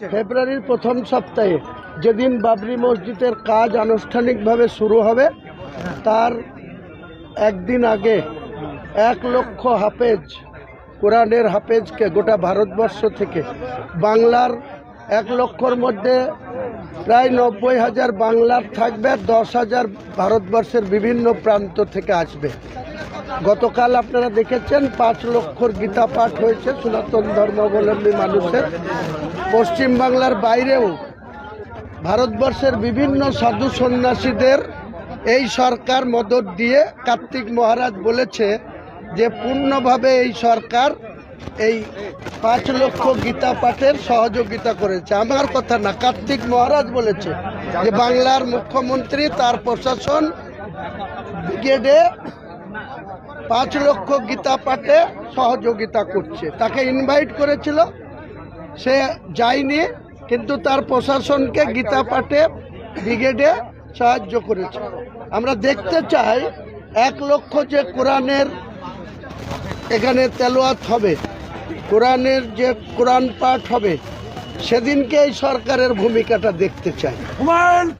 ফেব্রুয়ারির প্রথম সপ্তাহে যেদিন বাবরি মসজিদের কাজ আনুষ্ঠানিকভাবে শুরু হবে, তার একদিন আগে এক লক্ষ হাফেজ, কোরআনের হাফেজকে গোটা ভারতবর্ষ থেকে বাংলার এক লক্ষর মধ্যে প্রায় নব্বই হাজার বাংলার থাকবে, দশ হাজার ভারতবর্ষের বিভিন্ন প্রান্ত থেকে আসবে। গতকাল আপনারা দেখেছেন, পাঁচ লক্ষর গীতা পাঠ হয়েছে সনাতন ধর্মাবলম্বী মানুষের। পশ্চিমবাংলার বাইরেও ভারতবর্ষের বিভিন্ন সাধু সন্ন্যাসীদের এই সরকার মদত দিয়ে কার্তিক মহারাজ বলেছে যে, পূর্ণভাবে এই সরকার এই পাঁচ লক্ষ গীতা পাঠের সহযোগিতা করেছে। আমার কথা না, কার্তিক মহারাজ বলেছে যে বাংলার মুখ্যমন্ত্রী, তার প্রশাসন ব্রিগেডে পাঁচ লক্ষ গীতা পাঠে সহযোগিতা করছে। তাকে ইনভাইট করেছিল, সে যায়নি, কিন্তু তার প্রশাসনকে গীতা পাঠে ব্রিগেডে সাহায্য করেছে। আমরা দেখতে চাই, এক লক্ষ যে কোরআনের এখানে তেলোয়াত হবে কোরআনের যে কোরআন পাঠ হবে সেদিনকে এই সরকারের ভূমিকাটা দেখতে চাই।